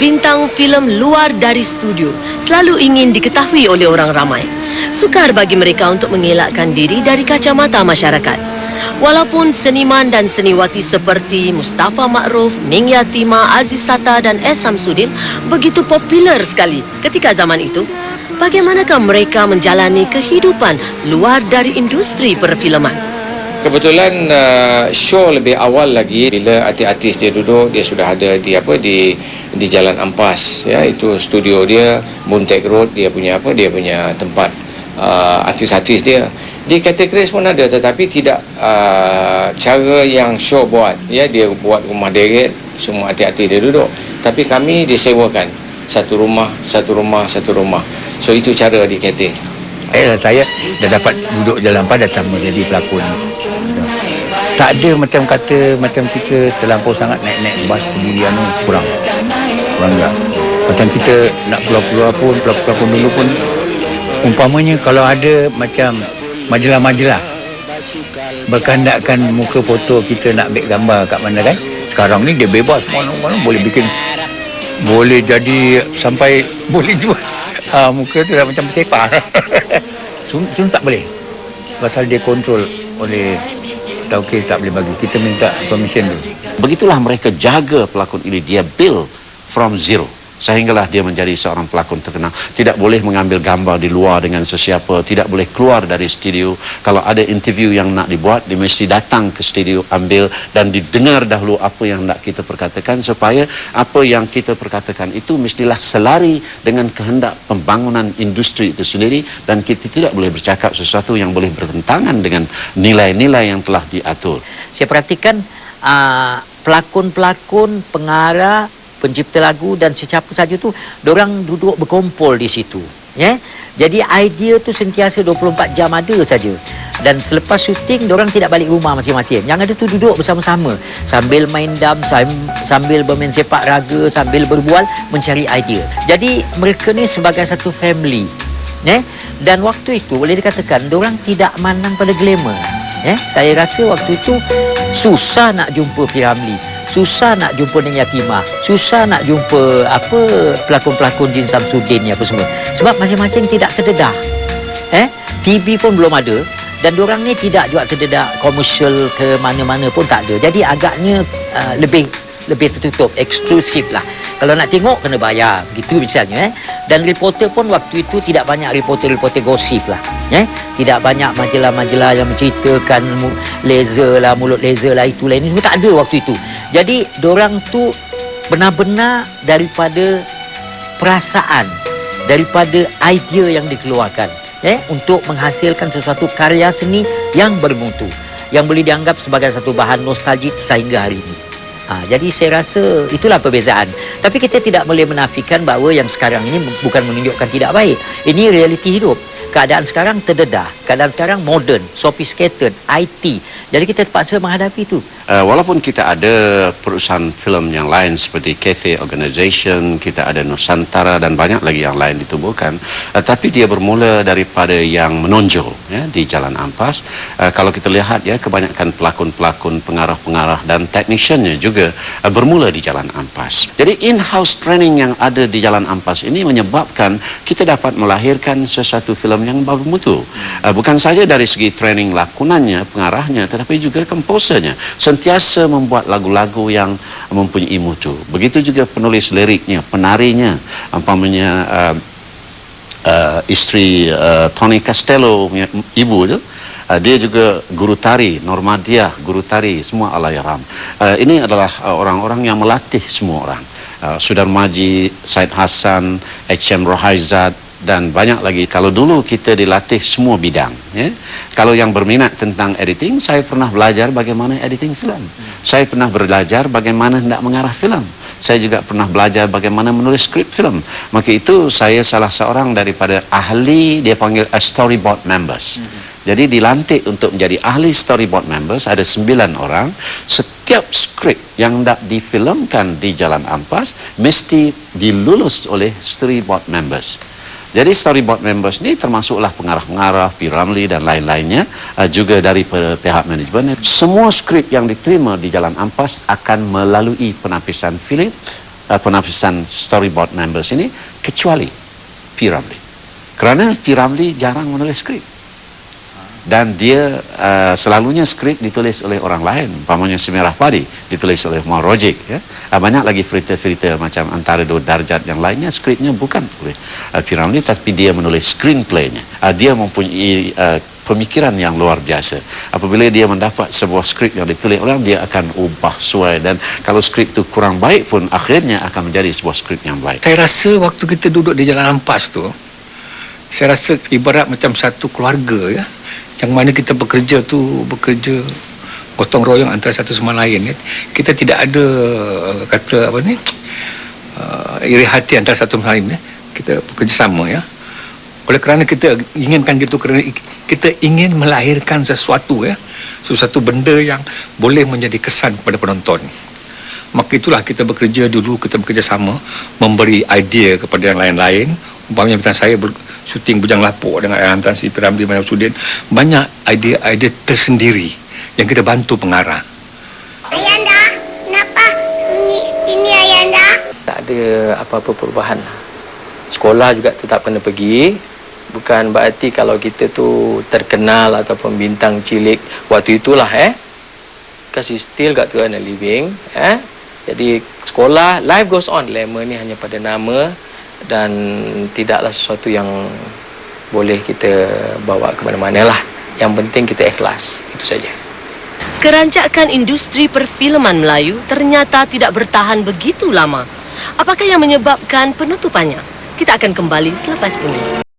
membintang filem luar dari studio selalu ingin diketahui oleh orang ramai. Sukar bagi mereka untuk mengelakkan diri dari kacamata masyarakat. Walaupun seniman dan seniwati seperti Mustafa Ma'ruf, Ming Yatima, Aziz Sata dan S. Samsudin begitu popular sekali ketika zaman itu, bagaimanakah mereka menjalani kehidupan luar dari industri perfilman? Kebetulan uh, show lebih awal lagi bila artis-artis dia duduk dia sudah ada di apa di di Jalan Ampas ya. Itu studio dia Buntek Road dia punya apa dia punya tempat uh, artis-artis dia. Di kategori pun ada tetapi tidak uh, cara yang show buat ya. Dia buat rumah deret semua artis-artis dia duduk. Tapi kami disewakan. Satu rumah satu rumah satu rumah. So itu cara di KT Eh saya dah dapat duduk jalan pada sama jadi pelakon. Tak ada macam kata macam kita terlampau sangat naik-naik bas pergi anu kurang. Kurang juga. Macam kita nak keluar-keluar pun pelakon-pelakon dulu pun umpamanya kalau ada macam majalah-majalah berkandakkan muka foto kita nak ambil gambar kat mana kan sekarang ni dia bebas mana-mana boleh bikin boleh jadi sampai boleh jual ha, muka tu dah macam bertepar sun, sun tak boleh pasal dia kontrol oleh tauke tak boleh bagi kita minta permission dulu Begitulah mereka jaga pelakon ini. Dia build from zero. Sehinggalah dia menjadi seorang pelakon terkenal. Tidak boleh mengambil gambar di luar dengan sesiapa. Tidak boleh keluar dari studio. Kalau ada interview yang nak dibuat, dia mesti datang ke studio, ambil dan didengar dahulu apa yang nak kita perkatakan supaya apa yang kita perkatakan itu mestilah selari dengan kehendak pembangunan industri itu sendiri dan kita tidak boleh bercakap sesuatu yang boleh bertentangan dengan nilai-nilai yang telah diatur. Saya perhatikan uh, pelakon-pelakon, pengarah, pencipta lagu dan sesiapa saja tu orang duduk berkumpul di situ. Ya. Jadi idea tu sentiasa 24 jam ada saja. Dan selepas syuting orang tidak balik rumah masing-masing. Yang ada tu duduk bersama-sama sambil main dam, sam- sambil bermain sepak raga, sambil berbual mencari idea. Jadi mereka ni sebagai satu family. Ya. Dan waktu itu boleh dikatakan orang tidak mandang pada glamour. Ya, saya rasa waktu itu susah nak jumpa Piramli, susah nak jumpa Ning Yatimah, susah nak jumpa apa pelakon-pelakon Jin Samsudin ni apa semua. Sebab masing-masing tidak terdedah. Eh, TV pun belum ada dan diorang ni tidak juga terdedah komersial ke mana-mana pun tak ada. Jadi agaknya uh, lebih lebih tertutup, eksklusif lah. Kalau nak tengok kena bayar, gitu misalnya eh. Dan reporter pun waktu itu tidak banyak reporter-reporter gosip lah, eh. Tidak banyak majalah-majalah yang menceritakan laser lah, mulut laser lah, itulah ini semua tak ada waktu itu. Jadi dorang tu benar-benar daripada perasaan, daripada idea yang dikeluarkan, eh, untuk menghasilkan sesuatu karya seni yang bermutu, yang boleh dianggap sebagai satu bahan nostalgik sehingga hari ini. Ha, jadi saya rasa itulah perbezaan. Tapi kita tidak boleh menafikan bahawa yang sekarang ini bukan menunjukkan tidak baik. Ini realiti hidup. Keadaan sekarang terdedah. Keadaan sekarang modern, sophisticated, IT. Jadi kita terpaksa menghadapi itu. Uh, walaupun kita ada perusahaan filem yang lain seperti Cathay Organisation, kita ada Nusantara dan banyak lagi yang lain ditubuhkan, uh, tapi dia bermula daripada yang menonjol ya, di Jalan Ampas. Uh, kalau kita lihat ya kebanyakan pelakon-pelakon, pengarah-pengarah dan teknisiannya juga uh, bermula di Jalan Ampas. Jadi in-house training yang ada di Jalan Ampas ini menyebabkan kita dapat melahirkan sesuatu filem yang bermutu. Uh, bukan saja dari segi training lakonannya, pengarahnya, tetapi juga komposernya. Sentiasa membuat lagu-lagu yang mempunyai mutu. Begitu juga penulis liriknya, penarinya, umpamanya uh, uh, isteri uh, Tony Castello ibu tu uh, dia juga guru tari Normadia guru tari semua Allahyarham uh, ini adalah uh, orang-orang yang melatih semua orang. Uh, Sudan Maji Said Hassan H.M. Rohaizat dan banyak lagi. Kalau dulu kita dilatih semua bidang ya. Kalau yang berminat tentang editing saya pernah belajar bagaimana editing filem saya pernah belajar bagaimana hendak mengarah filem saya juga pernah belajar bagaimana menulis skrip filem maka itu saya salah seorang daripada ahli dia panggil a storyboard members. Jadi dilantik untuk menjadi ahli storyboard members ada sembilan orang. Setiap skrip yang hendak difilmkan di Jalan Ampas mesti dilulus oleh storyboard members jadi storyboard members ni termasuklah pengarah-pengarah, P. Ramlee dan lain-lainnya uh, juga dari pihak manajemen. Semua skrip yang diterima di Jalan Ampas akan melalui penapisan filem uh, penapisan storyboard members ini kecuali P. Ramlee. Kerana P. Ramlee jarang menulis skrip. Dan dia uh, selalunya skrip ditulis oleh orang lain. Umpamanya Semerah Padi ditulis oleh Muhammad Rojik. Ya. Uh, banyak lagi cerita-cerita macam Antara Dua Darjat yang lainnya skripnya bukan oleh uh, P. Ramlee tapi dia menulis screenplaynya. Uh, dia mempunyai uh, pemikiran yang luar biasa. Apabila dia mendapat sebuah skrip yang ditulis orang, dia akan ubah suai dan kalau skrip itu kurang baik pun akhirnya akan menjadi sebuah skrip yang baik. Saya rasa waktu kita duduk di Jalan Ampas tu, saya rasa ibarat macam satu keluarga ya. Yang mana kita bekerja tu bekerja gotong royong antara satu sama lain ya. Kita tidak ada uh, kata apa ni uh, iri hati antara satu sama lain ya. Kita bekerja sama ya. Oleh kerana kita inginkan gitu kerana kita ingin melahirkan sesuatu ya. Sesuatu benda yang boleh menjadi kesan kepada penonton. Maka itulah kita bekerja dulu, kita bekerja sama memberi idea kepada yang lain-lain. Umpamanya macam saya ber, syuting Bujang Lapuk dengan Ayah Hamdan Si Piramli Manaf Sudin. Banyak idea-idea tersendiri yang kita bantu pengarah. Ayanda, kenapa ini, ini Ayanda? tak ada apa-apa perubahan lah. Sekolah juga tetap kena pergi. Bukan berarti kalau kita tu terkenal ataupun bintang cilik waktu itulah eh. Because you still got to earn a living. Eh? Jadi sekolah, life goes on. Lema ni hanya pada nama dan tidaklah sesuatu yang boleh kita bawa ke mana-mana lah. Yang penting kita ikhlas. Itu saja. Kerancakan industri perfilman Melayu ternyata tidak bertahan begitu lama. Apakah yang menyebabkan penutupannya? Kita akan kembali selepas ini.